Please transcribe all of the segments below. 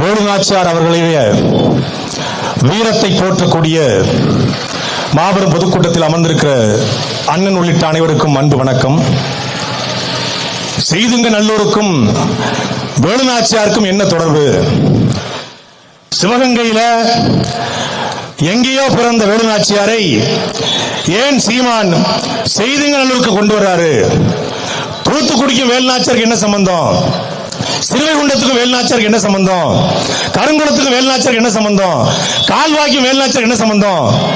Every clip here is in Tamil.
வேலுநாச்சியார் அவர்களுடைய வீரத்தை போற்றக்கூடிய மாபெரும் பொதுக்கூட்டத்தில் அமர்ந்திருக்கிற அண்ணன் உள்ளிட்ட அனைவருக்கும் அன்பு வணக்கம். செய்துங்க நல்லூருக்கும் வேலுநாச்சியாருக்கும் என்ன தொடர்பு? சிவகங்கையில எங்கேயோ பிறந்த வேலுநாச்சியாரை ஏன் சீமான் செய்துங்க நல்லூருக்கு கொண்டு வர்றாரு? தூத்துக்குடிக்கும் வேலுநாச்சியாருக்கு என்ன சம்பந்தம்? சிறுவைகுண்டத்துக்கும் வேலுநாச்சியாருக்கு என்ன சம்பந்தம்? கருங்குளத்துக்கும் வேலுநாச்சியாருக்கு என்ன சம்பந்தம்? கால்வாய்க்கும் வேலுநாச்சியாருக்கு என்ன சம்பந்தம்?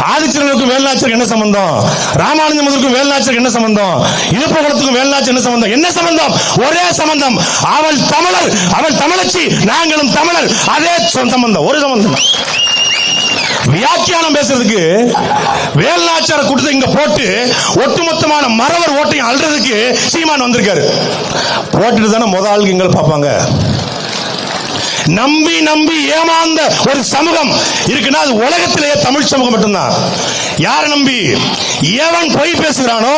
ஆதிச்சரனுக்கும் வேலுநாச்சியாருக்கு என்ன சம்பந்தம்? ராமானுஜ முதலுக்கும் வேலுநாச்சியாருக்கு என்ன சம்பந்தம்? இழுப்பகுளத்துக்கும் வேலுநாச்சியார் என்ன சம்பந்தம்? என்ன சம்பந்தம்? ஒரே சம்பந்தம். அவள் தமிழர் அவள் தமிழச்சி நாங்களும் தமிழர். அதே சம்பந்தம். ஒரு சம்பந்தம். வியாக்கியானம் பேசுறதுக்கு வேலாச்சார கூட்டத்தை இங்க போட்டு ஒட்டுமொத்தமான மறவர் ஓட்டையும் அல்றதுக்கு சீமான் வந்திருக்காரு. போட்டுட்டு தானே முத ஆளுக்கு எங்களை பார்ப்பாங்க. நம்பி நம்பி ஏமாந்த ஒரு சமூகம் இருக்குன்னா அது உலகத்திலேயே தமிழ் சமூகம் மட்டும்தான். யாரை நம்பி? எவன் பொய் பேசுகிறானோ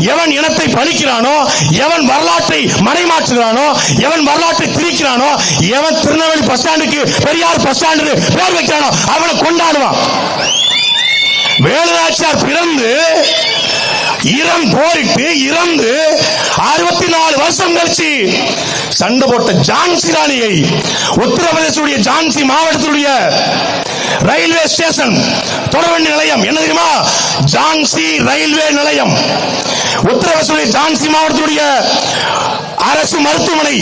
எவன் இனத்தை பழிக்கிறானோ எவன் வரலாற்றை மறைமாற்றுகிறானோ எவன் வரலாற்றை திரிக்கிறானோ எவன் திருநெல்வேலி பஸ் ஸ்டாண்டுக்கு பெரியார் பஸ் ஸ்டாண்டு பேர் வைக்கிறானோ அவனை கொண்டாடுவான். வேலுநாச்சியார் பிறந்து இறந்து போரிட்டு இறந்து அறுபத்தி நாலு வருஷம் கழிச்சு சண்டை போட்ட ஜான்சி ராணியை உத்தரப்பிரதேசனுடைய ஜான்சி மாவட்டத்தினுடைய ரயில்வே ஸ்டேஷன் தொடர்வண்டி நிலையம். என்ன தெரியுமா? ஜான்சி ரயில்வே நிலையம். உத்தரப்பிரதேசனுடைய ஜான்சி மாவட்டத்துடைய அரசு மருத்துவமனை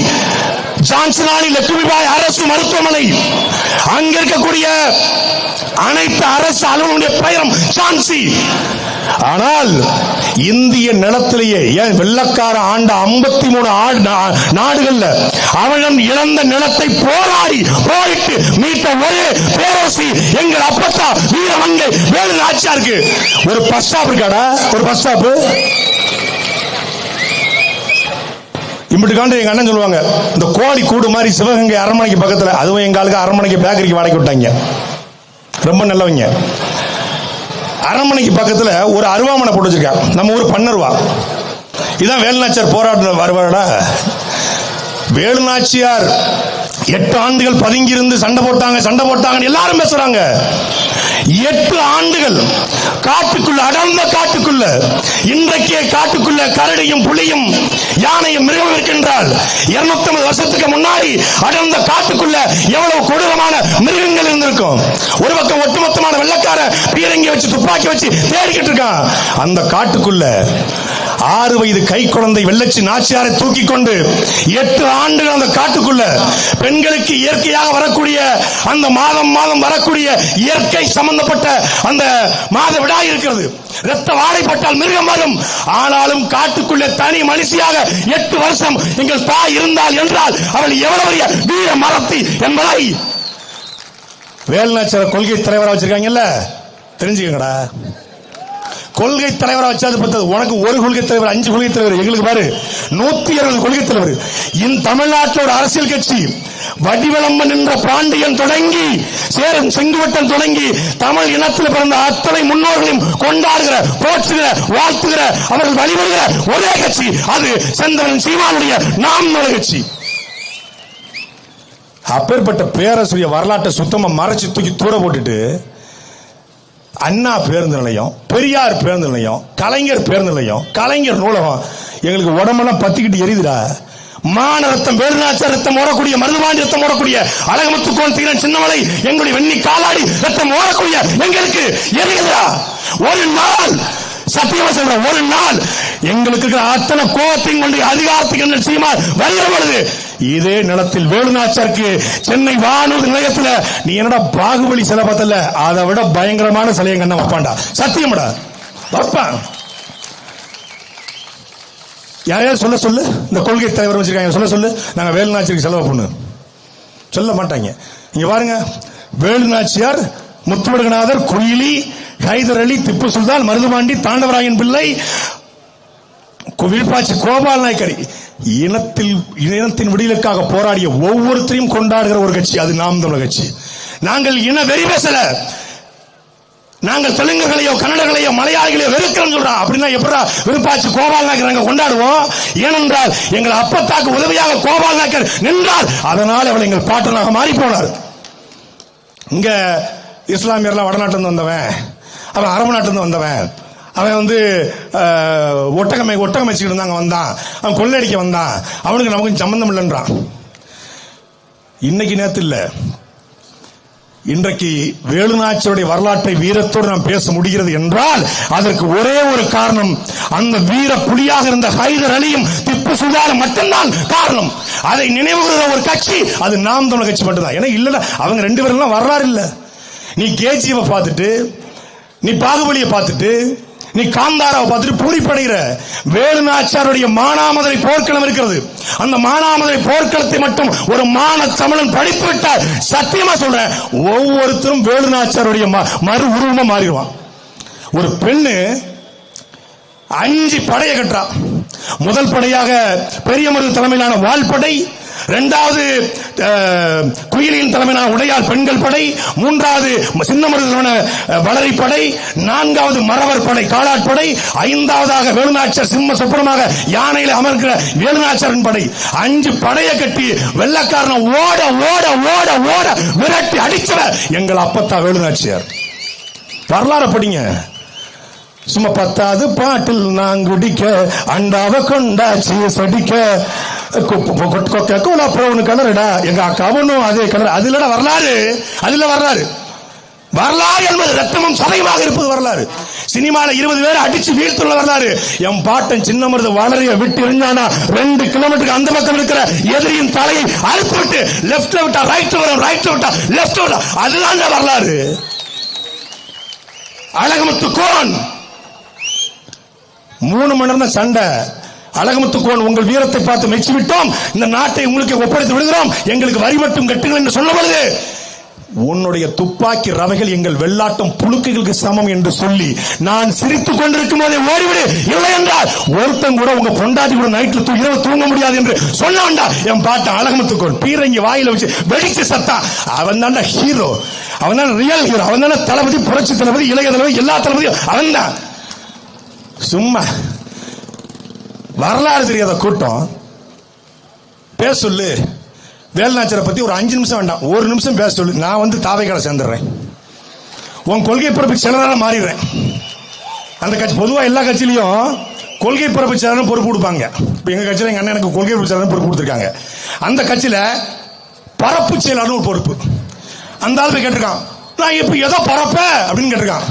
ஜான்சி ராணி லட்சுமிபாய் அரசு மருத்துவமனை. அங்க இருக்கக்கூடிய அனைத்து அரசு அலுவலுடைய பெயரும் ஜான்சி. ஆனால் இந்திய நிலத்திலேயே ஏன் வெள்ளக்கார ஆண்ட ஐம்பத்தி மூணு நாடுகள்ல அவனம் இழந்த நிலத்தை போராடி போரிட்டு மீட்ட ஒரே பேரரசி எங்கள் அப்பத்தா வீரமங்கை வேலு நாச்சியாருக்கு. ஒரு பஸ் ஸ்டாப் இருக்காடா? ஒரு பஸ் ஸ்டாப் இம்பிட்டு காண்டு எங்க அண்ணன் சொல்லுவாங்க இந்த கோழி கூடு மாதிரி சிவகங்கை அரண்மனைக்கு பக்கத்துல அதுவும் எங்க ஆளுக்கு அரண்மனைக்கு பேக்கரிக்கு வாடகை விட்டாங்க. ரொம்ப நல்லவங்க. அரண்மனைக்கு பக்கத்துல ஒரு அருவாமனை போட்டு வச்சிருக்கான் நம்ம ஊர் பன்னருவா இதான் வேலுநாச்சியார் போராட்ட வருவாடா. வேலுநாச்சியார் எட்டு ஆண்டுகள் பதுங்கி இருந்து சண்டை போட்டாங்க சண்டை போட்டாங்க எல்லாரும் பேசுறாங்க. எட்டு ஆண்டுகள் காட்டுக்குள்ள அடர்ந்த காட்டுக்குள்ள இன்றைக்கே காட்டுக்குள்ள கரடியும் புலியும் யானையும் மிருகம் இருக்கின்றால் இருநூத்தி ஐம்பது வருஷத்துக்கு முன்னாடி அடர்ந்த காட்டுக்குள்ள எவ்வளவு கொடூரமான மிருகங்கள் இருந்திருக்கும். ஒரு பக்கம் ஒட்டுமொத்தமான வெள்ளக்கார பீரங்கி வச்சு துப்பாக்கி வச்சு தேடிக்கிட்டு இருக்கான். அந்த காட்டுக்குள்ள ஆறு வயது கை குழந்தை வெள்ளச்சி நாச்சியாரை தூக்கி கொண்டு எட்டு ஆண்டுகள் அந்த காட்டுக்குள்ள பெண்களுக்கு இயற்கையாக வரக்கூடிய அந்த மாதம் மாதம் வரக்கூடிய இயற்கை சம்பந்தப்பட்ட அந்த மாத விடாய் இருக்கிறது. ரத்த வாடைப்பட்டால் மிருகம் வரும். ஆனாலும் காட்டுக்குள்ளே தனி மனுஷியாக எட்டு வருஷம் எங்கள் தாய் இருந்தால் என்றால் அவள் எவ்வளவு வீர மரத்தி என்பதை வேலுநாச்சியார் கொள்கை தலைவராக வச்சிருக்காங்கல்ல? தெரிஞ்சுக்கங்கடா. கொள்கை தலைவரா வச்சாது பத்தது. உனக்கு ஒரு கொள்கை தலைவர் அஞ்சு கொள்கை தலைவர். எங்களுக்கு பாரு நூத்தி இருபது கொள்கை தலைவர். இந்த தமிழ்நாட்டில் ஒரு அரசியல் கட்சி வடிவளம்பன் என்ற பாண்டியன் தொடங்கி சேரன் செங்குவட்டன் தொடங்கி தமிழ் இனத்தில் பிறந்த அத்தனை முன்னோர்களையும் கொண்டாடுகிற போற்றுகிற வாழ்த்துகிற அவர்கள் வழிபடுகிற ஒரே கட்சி. அது செந்தரன் சீமானுடைய நாம் கட்சி. அப்பேற்பட்ட பேரரசுடைய வரலாற்றை சுத்தமா மறைச்சு தூக்கி தூர போட்டுட்டு அண்ணா பேருந்து நிலையம் பெரியார் பேருந்து நிலையம் கலைஞர் பேருந்து நிலையம் கலைஞர் நூலகம். எங்களுக்கு உடம்பெல்லாம் பத்திக்கிட்டு எரியுதுடா. மான ரத்தம் வேலுநாச்ச ரத்தம் ஓடக்கூடிய மருதுபாண்டி ரத்தம் ஓடக்கூடிய அழகமுத்துக்கோன் தீரன் சின்னமலை எங்களுடைய வெண்ணி காலாடி ரத்தம் ஓடக்கூடிய எங்களுக்கு எரியுதுடா. ஒரு நாள் சத்தியமா சொல்றேன். ஒரு நாள் எங்களுக்கு இருக்கிற அத்தனை கோபத்தையும் கொண்டு அதிகாரத்துக்கு நிச்சயமா வருகிற பொழுது இதே நிலத்தில் வேலுநாச்சாருக்கு சென்னை வானூர் நிலையத்தில் நீ என்னடா பாகுபலி சிலை பார்த்தல அதை விட பயங்கரமான சிலையை கண்ண வைப்பான்டா. சத்தியமடா. வைப்பான் யாரையாவது சொல்ல சொல்லு? இந்த கொள்கை தலைவர் வச்சிருக்காங்க. சொல்ல சொல்லு. நாங்க வேலுநாச்சியருக்கு செலவு பண்ணு. சொல்ல மாட்டாங்க. இங்க பாருங்க. வேலுநாச்சியார் முத்துவடுகநாதர் குயிலி ஹைதர் அலி திப்பு சுல்தான் மருதுபாண்டி தாண்டவராயன் பிள்ளை விழுப்பாச்சி கோபால் நாயக்கர் இனத்தில் இனத்தின் விடியலுக்காக போராடிய ஒவ்வொருத்தரையும் கொண்டாடுகிற ஒரு கட்சி அது நாம் தமிழர் கட்சி. நாங்கள் இன வெறி பேசல. நாங்கள் தெலுங்குகளையோ கன்னடர்களையோ மலையாளிகளையோ வெறுக்கிறோம் சொல்றோம் அப்படின்னா எப்படா விருப்பாச்சு கோபால் நாயக்கர் நாங்கள் கொண்டாடுவோம்? ஏனென்றால் எங்கள் அப்பத்தாக்கு உதவியாக கோபால் நாயக்கர் நின்றார். அதனால் அவள் எங்கள் பாட்டனாக மாறி போனார் இங்க இஸ்லாமியர்லாம் வடநாட்டிலிருந்து வந்தவன். அவன் அரபு நாட்டிலருந்து வந்தவன். அவன் வந்து ஒட்டகமை ஒட்டகம் வச்சுக்கிட்டு இருந்தாங்க வந்தான். அவன் கொள்ளடிக்க வந்தான். அவனுக்கு நமக்கு சம்பந்தம் இல்லைன்றான். இன்னைக்கு நேத்து இல்லை. இன்றைக்கு வேலுநாச்சியுடைய வரலாற்றை வீரத்தோடு நாம் பேச முடிகிறது என்றால் அதற்கு ஒரே ஒரு காரணம். அந்த வீர புலியாக இருந்த ஹைதர் அலியும் திப்பு சுல்தானும் மட்டும்தான் காரணம். அதை நினைவுகிற ஒரு கட்சி அது நாம் தமிழ் கட்சி மட்டும்தான். ஏன்னா இல்லைல்ல அவங்க ரெண்டு பேரும் வரலாறு இல்லை. நீ கேஜிஎஃப் பார்த்துட்டு நீ பாகுபலியை பார்த்துட்டு நீ காந்தாராவை பார்த்துட்டு பூரிப்படைகிற. வேலுநாச்சாருடைய மானாமதுரை போர்க்களம் இருக்கிறது. அந்த மானாமதுரை போர்க்களத்தை மட்டும் ஒரு மான தமிழன் படித்து விட்டால் சத்தியமா சொல்றேன் ஒவ்வொருத்தரும் வேலுநாச்சாருடைய ம- மறு உருவமா மாறிடுவான். ஒரு பெண்ணு அஞ்சு படையை கட்டுறா. முதல் படையாக பெரியமருது தலைமையிலான வால்படை இரண்டாவது குயிலின் தலைமையான தலைமையிலான உடையார் பெண்கள் படை மூன்றாவது சின்னமருது வளரை படை நான்காவது மறவர் படை காலாட்படை ஐந்தாவதாக வேலுநாச்சர் சிம்ம சுப்பிரமாக யானையில் அமர்கிற வேலுநாச்சரின் படை. அஞ்சு படையை கட்டி வெள்ளக்காரனை ஓட ஓட ஓட ஓட விரட்டி அடிச்சவர் எங்கள் அப்பத்தா வேலுநாச்சியார். வரலாறு படிங்க. சும்மா பத்தாவது பாட்டில் நான் குடிக்க அண்டாவ கொண்டாச்சு சடிக்க ப்ரௌன் கலருடா எங்க அக்காவனும் அதே கலர் அதுலடா வரலாறு அதுல வரலாறு வரலாறு என்பது ரத்தமும் சதையுமாக இருப்பது வரலாறு சினிமால இருபது பேர் அடிச்சு வீழ்த்துள்ள வரலாறு என் பாட்டன் சின்னமருது வளரைய விட்டு இருந்தானா ரெண்டு கிலோமீட்டருக்கு அந்த பக்கம் இருக்கிற எதிரியின் தலையை அறுத்து விட்டு லெப்ட் விட்டா ரைட் வரும் ரைட் விட்டா லெப்ட் விட்டா அதுதான் வரலாறு அழகமுத்து கோன் மூணு மணி நேரம் சண்டை அழகமுத்து உங்கள் வீரத்தை பார்த்து மெச்சி விட்டோம் இந்த நாட்டை உங்களுக்கு ஒப்படைத்து விடுகிறோம். எங்களுக்கு வரி மட்டும் கட்டுங்கள் என்று சொல்ல பொழுது உன்னுடைய துப்பாக்கி ரவைகள் எங்கள் வெள்ளாட்டம் புழுக்கைகளுக்கு சமம் என்று சொல்லி நான் சிரித்துக் கொண்டிருக்கும் போதே ஓடிவிடு. இல்லை என்றால் ஒருத்தன் கூட உங்க பொண்டாட்டி கூட நைட்ல தூ- இரவு தூங்க முடியாது என்று சொல்ல வேண்டாம். என் பாட்டன் அழகமத்துக்கோன் பீரங்கி வாயில வச்சு வெடிச்சு சத்தா. அவன் தான்டா ஹீரோ அவன் தான் ரியல் ஹீரோ அவன் தான் தளபதி புரட்சி தளபதி இளைய தளபதி எல்லா தளபதியும் அவன் தான். சும்மா. வரலாறு தெரியாத கூட்டம். பேச சொல்லு. வேலுநாச்சரை பத்தி ஒரு அஞ்சு நிமிஷம் வேண்டாம். ஒரு நிமிஷம் பேச சொல்லு. நான் வந்து தாவைக்கால சேர்ந்துடுறேன். உன் கொள்கை பிறப்பு செயலராக மாறிடுறேன். அந்த கட்சி பொதுவாக எல்லா கட்சியிலையும் கொள்கை பிறப்பு சிலரும் பொறுப்பு கொடுப்பாங்க. இப்போ எங்கள் கட்சியில் எங்கள் அண்ணன் எனக்கு கொள்கை பிறப்பு செயலர் பொறுப்பு கொடுத்துருக்காங்க. அந்த கட்சியில் பரப்பு செயலாளர் ஒரு பொறுப்பு. அந்த ஆள் போய் கேட்டிருக்கான் நான் இப்போ எதோ பரப்ப? அப்படின்னு கேட்டிருக்கான்.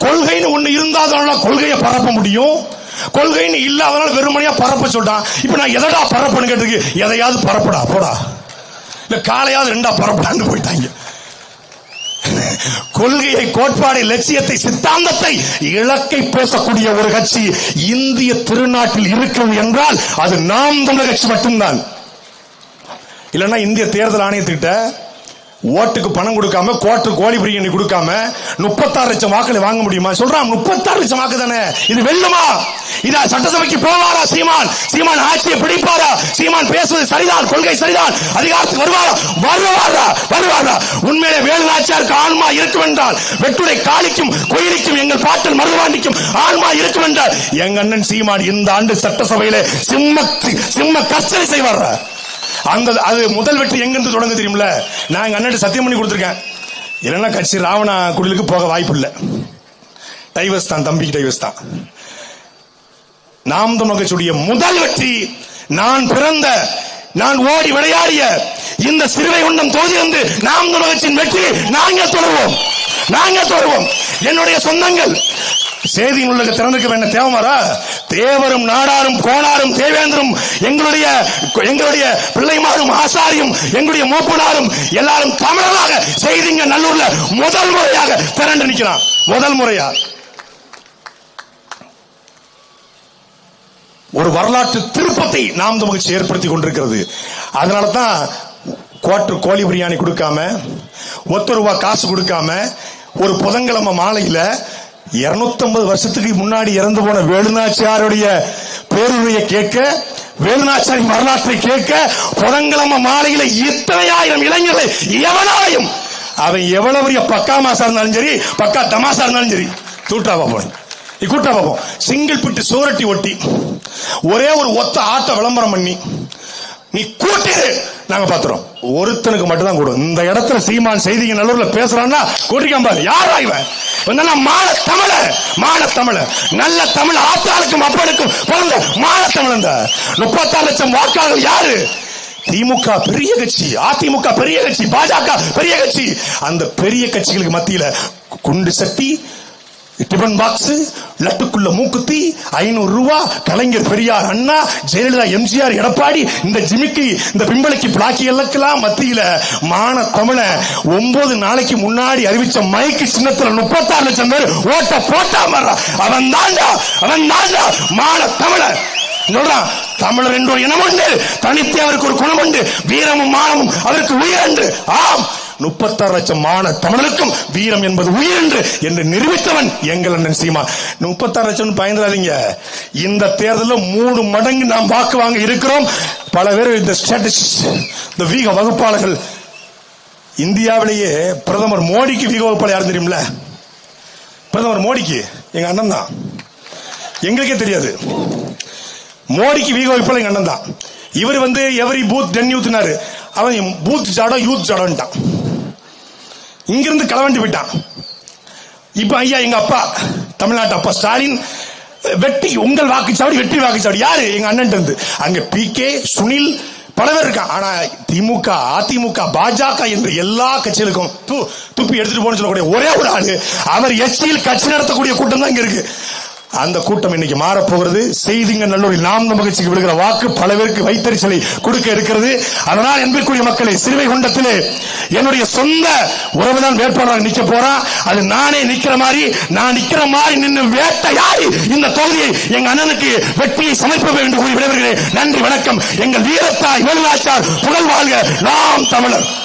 கொள்கைன்னு ஒன்று இருந்தால் கொள்கையை பரப்ப முடியும். கொள்கைன்னு இல்லாதனால வெறுமனையா பரப்ப சொல்றான் இப்ப நான் எதடா பரப்பன்னு கேட்டிருக்கு எதையாவது பரப்படா போடா. இல்ல காலையாவது ரெண்டா பரப்படான்னு போயிட்டாங்க. கொள்கையை கோட்பாடை லட்சியத்தை சித்தாந்தத்தை இலக்கை பேசக்கூடிய ஒரு கட்சி இந்திய திருநாட்டில் இருக்கிறது என்றால் அது நாம் தமிழர் கட்சி மட்டும்தான். இல்லைன்னா இந்திய தேர்தல் ஆணையத்துக்கிட்ட ஓட்டுக்கு பணம் கொடுக்காம கோட்டு கோழி பிரியாணி கொடுக்காம முப்பத்தாறு லட்சம் வாக்களை வாங்க முடியுமா? சொல்றான் முப்பத்தாறு லட்சம் வாக்கு தானே? இது வெல்லுமா? இதா சட்டசபைக்கு போவாரா சீமான்? சீமான் ஆட்சியை பிடிப்பாரா? சீமான் பேசுவது சரிதான் கொள்கை சரிதான் அதிகாரத்துக்கு வருவாரா? வருவாரா? வருவாரா? உண்மையிலே வேலுநாச்சியாருக்கு ஆன்மா இருக்கும் என்றால் வெட்டுடை காளிக்கும் கோயிலுக்கும் எங்கள் பாட்டல் மருதுவாண்டிக்கும் ஆன்மா இருக்கும் என்றால் எங்க அண்ணன் சீமான் இந்த ஆண்டு சட்டசபையில சிம்ம சிம்ம கர்ச்சனை செய்வாரா? அந்த அது முதல் வெற்றி எங்கிருந்து தொடங்க தெரியுமில்ல? நான் எங்க அண்ணன் சத்தியம் பண்ணி கொடுத்துருக்கேன். இல்லைன்னா கட்சி ராவணா குடிலுக்கு போக வாய்ப்பு இல்லை. டைவர்ஸ் தான் தம்பிக்கு டைவர்ஸ் தான். நாம் தமிழ் கட்சியுடைய முதல் வெற்றி நான் பிறந்த நான் ஓடி விளையாடிய இந்த சிறுவை உண்டம் தொகுதி வந்து நாம் தமிழ் வெற்றி நாங்கள் தொடர்வோம். நாங்கள் தொடர்வோம். என்னுடைய சொந்தங்கள் செய்தி நூலுக்கு திறந்திருக்க வேண்டிய தேவமாரா தேவரும் நாடாரும் கோணாரும் தேவேந்திரும் எங்களுடைய எங்களுடைய பிள்ளைமாரும் ஆசாரியும் எங்களுடைய மூப்பனாரும் எல்லாரும் தமிழராக செய்திங்க நல்லூர்ல முதல் முறையாக திரண்டு நிற்கிறான். முதல் முறையா? ஒரு வரலாற்று திருப்பத்தை நாம் தமிழ்ச்சி ஏற்படுத்தி கொண்டிருக்கிறது. அதனால தான் கோட்டு கோழி பிரியாணி கொடுக்காம ஒத்த ரூபா காசு கொடுக்காம ஒரு புதன்கிழமை மாலையில 250 வருஷத்துக்கு முன்னாடி இறந்து போன வேலுநாச்சியாருடைய பேருடைய கேட்க வேலுநாச்சாரி வரலாற்றை கேட்க புதன்கிழமை மாலையில இத்தனை ஆயிரம் இளைஞர்களை எவனாயும் அவன் எவ்வளவு பெரிய பக்கா மாசா இருந்தாலும் சரி பக்கா தமாசா இருந்தாலும் சரி தூட்டா பார்ப்போம் கூட்டா பார்ப்போம் சிங்கிள் பிட்டு சோரட்டி ஒட்டி ஒரே ஒரு ஒத்த ஆட்ட விளம்பரம் பண்ணி நீ கூட்டு. நாங்க பாத்துறோம். ஒருத்தனுக்கு மட்டும் தான் கூடும் இந்த இடத்துல சீமான் செய்திங்க நல்லூர்ல பேசுறான்னா கூட்டிக்காம பாரு. யாரா இவன்? மால தமிழ. மால தமிழ. நல்ல தமிழ் ஆத்தாளுக்கும் அப்பனுக்கும் பிறந்த மால தமிழ் இந்த. முப்பத்தாறு லட்சம் வாக்காளர்கள் யாரு? திமுக பெரிய கட்சி அதிமுக பெரிய கட்சி பாஜக பெரிய கட்சி. அந்த பெரிய கட்சிகளுக்கு மத்தியில குண்டு சட்டி டிபன் பாக்ஸ் லட்டுக்குள்ள மூக்குத்தி ஐநூறு ரூபா கலைஞர் பெரியார் அண்ணா ஜெயலலிதா எம்ஜிஆர் எடப்பாடி இந்த ஜிமிக்கி இந்த பிம்பளைக்கு பிளாக்கி எல்லாம் மத்தியில மான தமிழ ஒன்பது நாளைக்கு முன்னாடி அறிவிச்ச மைக்கு சின்னத்துல முப்பத்தாறு லட்சம் பேர் ஓட்ட போட்டா மர்றா. அவன் தாண்டா அவன் தாண்டா மான தமிழ சொல்றான் தமிழர் என்ற இனம் உண்டு தனித்தே அவருக்கு ஒரு குணம் உண்டு வீரமும் மானமும் அவருக்கு உயிர் என்று. ஆம். முப்பத்தாறு லட்சம் மான தமிழருக்கும் வீரம் என்பது உயிர் என்று என்று நிரூபித்தவன் எங்கள் அண்ணன் சீமா. முப்பத்தாறு லட்சம் பயந்துடாதீங்க. இந்த தேர்தலில் மூணு மடங்கு நாம் வாக்கு வாங்க இருக்கிறோம். பல பேர் இந்த ஸ்ட்ராட்டஜிஸ்ட் இந்த வீக வகுப்பாளர்கள் இந்தியாவிலேயே பிரதமர் மோடிக்கு வீக வகுப்பாளர் யாரும் தெரியும்ல பிரதமர் மோடிக்கு எங்க அண்ணன் தான். எங்களுக்கே தெரியாது. மோடிக்கு வீக வகுப்பாளர் எங்க அண்ணன் தான். இவர் வந்து எவரி பூத் டென் யூத்னாரு அவன் பூத் ஜாடம் யூத் ஜாடம்ட்டான். இங்கிருந்து களவண்டி விட்டான். இப்ப ஐயா எங்க அப்பா தமிழ்நாட்டு அப்பா ஸ்டாலின் வெட்டி உங்கள் வாக்குச்சாவடி வெற்றி வாக்குச்சாவடி. யாரு? எங்க அண்ணன் இருந்து. அங்க பி கே சுனில் பல பேர் இருக்கான் ஆனா திமுக அதிமுக பாஜக என்று எல்லா கட்சிகளுக்கும் து துப்பி எடுத்துட்டு போன்னு சொல்லக்கூடிய ஒரே ஒரு ஆளு. அவர் எஸ்டியில் கட்சி நடத்தக்கூடிய கூட்டம் தான் இங்க இருக்கு. அந்த கூட்டம் இன்னைக்கு மாறப்போகிறது. செய்திங்க நல்லூரில் நாம் மகிழ்ச்சிக்கு விடுகிற வாக்கு பல பேருக்கு வைத்தறிச்சலை கொடுக்க இருக்கிறது. அதனால் என்பதற்குரிய மக்களை சிறுவை குண்டத்திலே என்னுடைய சொந்த உறவுதான் வேட்பாளராக நிக்க போறான் அது நானே நிக்கிற மாதிரி நான் நிக்கிற மாதிரி நின்று வேட்டையாடி இந்த தொகுதியை எங்க அண்ணனுக்கு வெற்றியை சமைப்ப வேண்டும் கூறி விடைபெறுகிறேன். நன்றி வணக்கம். எங்கள் வீரத்தாய் வேலுவாச்சார் புகழ் வாழ்க. நாம் தமிழர்.